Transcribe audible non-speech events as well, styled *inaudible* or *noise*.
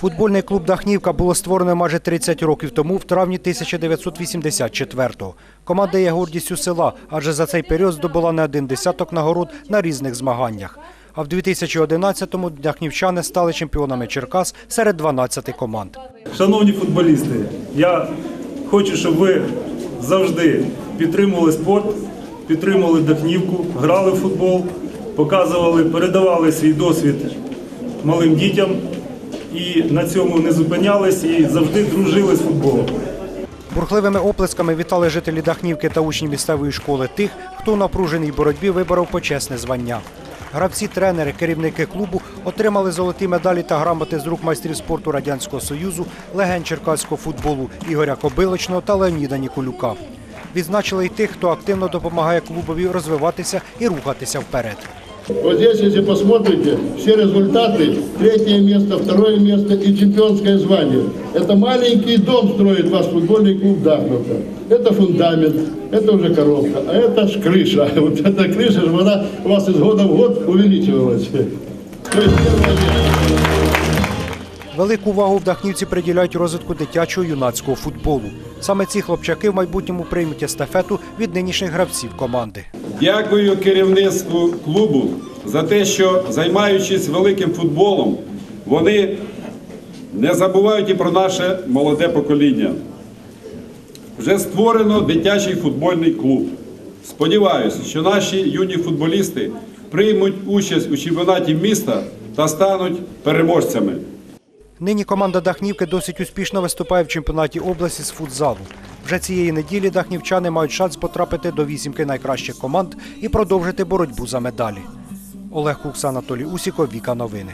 Футбольний клуб Дахнівка було створено майже 30 років тому, в травні 1984-го. Команда є гордістю села, адже за цей період здобула не один десяток нагород на різних змаганнях. А в 2011-му дахнівчани стали чемпіонами Черкас серед 12 команд. Шановні футболісти, я хочу, щоб ви завжди підтримували спорт, підтримували Дахнівку, грали в футбол, показували, передавали свій досвід малим дітям і на цьому не зупинялись і завжди дружили з футболом. Бурхливими оплесками вітали жителі Дахнівки та учні місцевої школи тих, хто у напруженій боротьбі виборов почесне звання. Гравці, тренери, керівники клубу отримали золоті медалі та грамоти з рук майстрів спорту Радянського Союзу, легенд черкаського футболу Ігоря Кобилочного та Леоніда Ніколюка. Відзначили й тих, хто активно допомагає клубові розвиватися і рухатися вперед. Вот здесь, если посмотрите, все результаты, третье место, второе место и чемпионское звание. Это маленький дом строит ваш футбольный клуб Дахновка. Это фундамент, это уже коробка, а это ж крыша. *laughs* Вот эта крыша, же, она у вас из года в год увеличивалась. То есть первое место. Велику увагу в Дахнівці приділяють розвитку дитячого юнацького футболу. Саме ці хлопчаки в майбутньому приймуть естафету від нинішніх гравців команди. Дякую керівництву клубу за те, що займаючись великим футболом, вони не забувають і про наше молоде покоління. Вже створено дитячий футбольний клуб. Сподіваюся, що наші юні футболісти приймуть участь у чемпіонаті міста та стануть переможцями. Нині команда Дахнівки досить успішно виступає в чемпіонаті області з футзалу. Вже цієї неділі дахнівчани мають шанс потрапити до вісімки найкращих команд і продовжити боротьбу за медалі. Олег Кукс, Анатолій Усіков, Віка Новини.